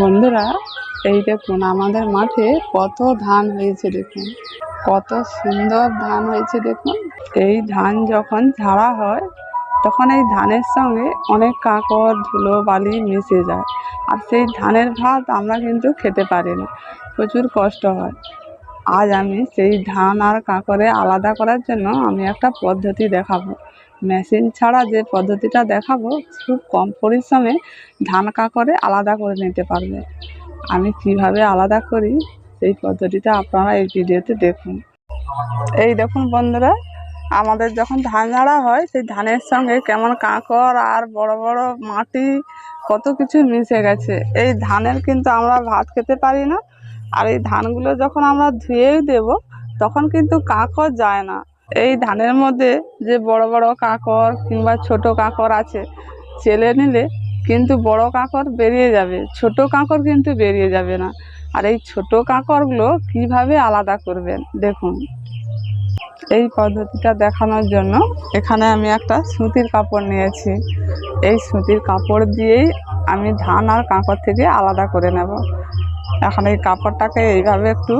বন্ধুরা, এই দেখুন আমাদের মাঠে কত ধান হয়েছে দেখুন। কত সুন্দর ধান হয়েছে দেখুন। এই ধান যখন ঝাড়া হয়, তখন এই ধানের সঙ্গে অনেক কাঁকড়, ধুলো, বালি মিশে যায়। আর সেই ধানের ভাত আমরা কিন্তু খেতে পারি না, প্রচুর কষ্ট হয়। আজ আমি সেই ধান আর কাঁকড়ে আলাদা করার জন্য আমি একটা পদ্ধতি দেখাবো। মেশিন ছাড়া যে পদ্ধতিটা দেখাবো, খুব কম পরিশ্রমে ধান কাঁকড়ে আলাদা করে নিতে পারবে। আমি কীভাবে আলাদা করি, সেই পদ্ধতিটা আপনারা এই ভিডিওতে দেখুন। এই দেখুন বন্ধুরা, আমাদের যখন ধান ঝাড়া হয়, সেই ধানের সঙ্গে কেমন কাঁকর আর বড় বড় মাটি কত কিছু মিশে গেছে। এই ধানের কিন্তু আমরা ভাত খেতে পারি না। আর এই ধানগুলো যখন আমরা ধুয়েই দেব, তখন কিন্তু কাঁকর যায় না। এই ধানের মধ্যে যে বড় বড় কাঁকর কিংবা ছোট কাঁকর আছে, চেলে নিলে কিন্তু বড় কাঁকর বেরিয়ে যাবে। ছোট কাঁকর কিন্তু বেরিয়ে যাবে না। আর এই ছোট কাঁকরগুলো কীভাবে আলাদা করবেন? দেখুন। এই পদ্ধতিটা দেখানোর জন্য এখানে আমি একটা সুতির কাপড় নিয়েছি। এই সুতির কাপড় দিয়েই আমি ধান আর কাঁকর থেকে আলাদা করে নেব। এখন এই কাপড়টাকে এইভাবে একটু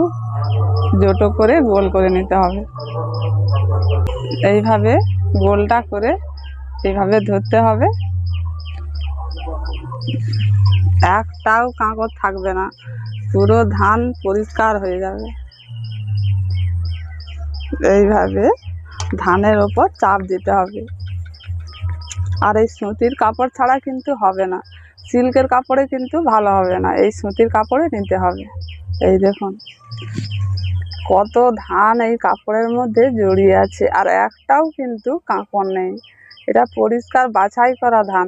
জোটো করে গোল করে নিতে হবে। এইভাবে গোলটা করে এইভাবে ধরতে হবে। একটাও কাঁকড় থাকবে না, পুরো ধান পরিষ্কার হয়ে যাবে। এইভাবে ধানের ওপর চাপ দিতে হবে। আর এই সুতির কাপড় ছাড়া কিন্তু হবে না, সিল্কের কাপড়ে কিন্তু ভালো হবে না, এই সুতির কাপড়ে নিতে হবে। এই দেখুন কত ধান এই কাপড়ের মধ্যে জড়িয়ে আছে। আর একটাও কিন্তু কাঁকড় নেই। এটা পরিষ্কার বাছাই করা ধান।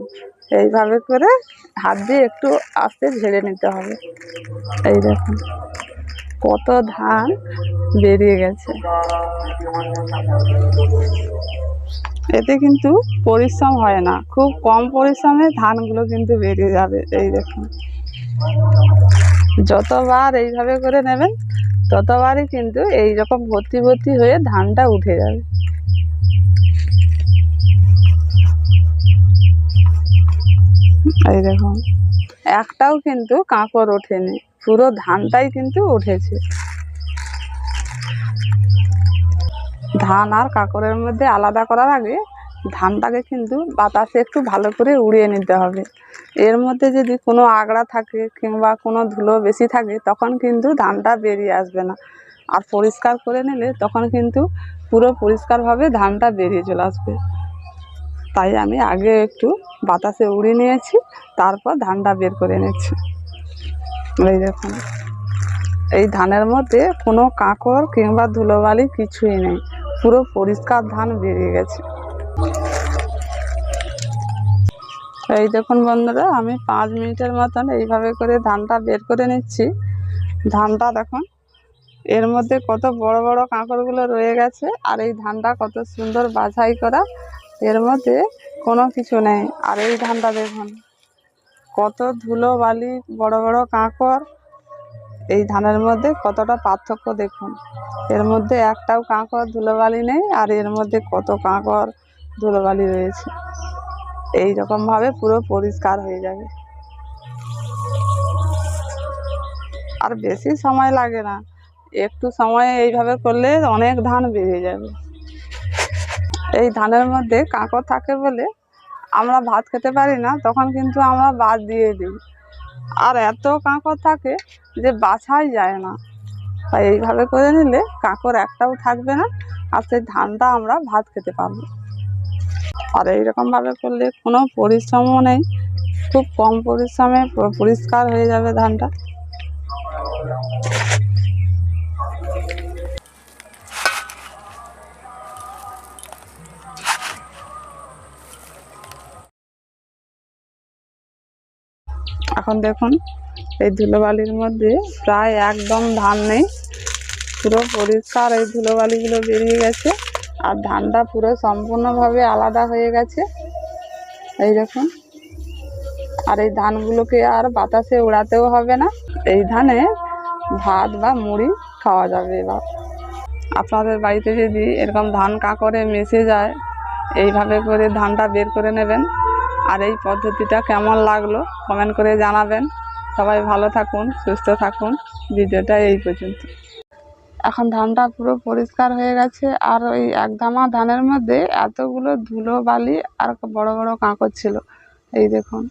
এইভাবে করে হাত দিয়ে একটু আস্তে ঝেড়ে নিতে হবে। এই দেখুন, কত ধান বেরিয়ে গেছে। এতে কিন্তু পরিশ্রম হয় না। খুব কম পরিশ্রমে ধানগুলো কিন্তু বেরিয়ে যাবে। এই দেখুন, যতবার এইভাবে করে নেবেন ততবারই কিন্তু এই রকম ভর্তি ভর্তি হয়ে ধানটা উঠে যাবে। এই দেখুন একটাও কিন্তু কাঁকর ওঠেনি, পুরো ধানটাই কিন্তু উঠেছে। ধান আর কাঁকরের মধ্যে আলাদা করার আগে ধানটাকে কিন্তু বাতাসে একটু ভালো করে উড়িয়ে নিতে হবে। এর মধ্যে যদি কোনো আগড়া থাকে কিংবা কোনো ধুলো বেশি থাকে, তখন কিন্তু ধানটা বেরিয়ে আসবে না। আর পরিষ্কার করে নিলে তখন কিন্তু পুরো পরিষ্কারভাবে ধানটা বেরিয়ে চলে আসবে। তাই আমি আগে একটু বাতাসে উড়িয়ে নিয়েছি, তারপর ধানটা বের করে নিচ্ছি এই দেখুন, এই ধানের মধ্যে কোনো কাঁকড় কিংবা ধুলোবালি কিছুই নেই। পুরো পরিষ্কার ধান বেরিয়ে গেছে। এই দেখুন বন্ধুরা, আমি পাঁচ মিনিটের মতন এইভাবে করে ধানটা বের করে নিচ্ছি। ধানটা দেখুন, এর মধ্যে কত বড় বড় কাঁকড়গুলো রয়ে গেছে আর এই ধানটা কত সুন্দর বাছাই করা, এর মধ্যে কোনো কিছু নেই। আর এই ধানটা দেখুন, কত ধুলো বালি, বড় বড় কাঁকড়, এই ধানের মধ্যে কতটা পার্থক্য দেখুন। এর মধ্যে একটাও কাঁকড় ধুলোবালি নেই আর এর মধ্যে কত কাঁকড় ধুলোবালি রয়েছে। এই রকমভাবে পুরো পরিষ্কার হয়ে যাবে। আর বেশি সময় লাগে না। একটু সময় এইভাবে করলে অনেক ধান বেরিয়ে যাবে। এই ধানের মধ্যে কাঁকড় থাকে বলে আমরা ভাত খেতে পারি না, তখন কিন্তু আমরা বাদ দিয়ে দিই। আর এত কাঁকড় থাকে যে বাছাই যায় না। তাই এইভাবে করে নিলে কাঁকড় একটাও থাকবে না, আর সেই ধানটা আমরা ভাত খেতে পারব। আর এইরকমভাবে করলে কোনো পরিশ্রমও নেই। খুব কম পরিশ্রমে পরিষ্কার হয়ে যাবে ধানটা। এখন দেখুন, এই ধুলোবালির মধ্যে প্রায় একদম ধান নেই। পুরো পরিষ্কার এই ধুলোবালিগুলো বেরিয়ে গেছে। আর ধানটা পুরো সম্পূর্ণভাবে আলাদা হয়ে গেছে। এই দেখুন আর এই ধানগুলোকে আর বাতাসে উড়াতেও হবে না। এই ধানে ভাত বা মুড়ি খাওয়া যাবে এবার। আপনাদের বাড়িতে যদি এরকম ধান কাঁকড়ে মিশে যায়, এইভাবে করে ধানটা বের করে নেবেন। আর এই পদ্ধতিটা কেমন লাগল কমেন্ট করে জানাবেন। সবাই ভালো থাকুন, সুস্থ থাকুন। ভিডিওটা এই পর্যন্ত। এখন ধানটা পুরো পরিষ্কার হয়ে গেছে। আর ওই এক ধামা ধানের মধ্যে এতগুলো ধুলো বালি আর বড় বড় কাঁকর ছিল। এই দেখুন।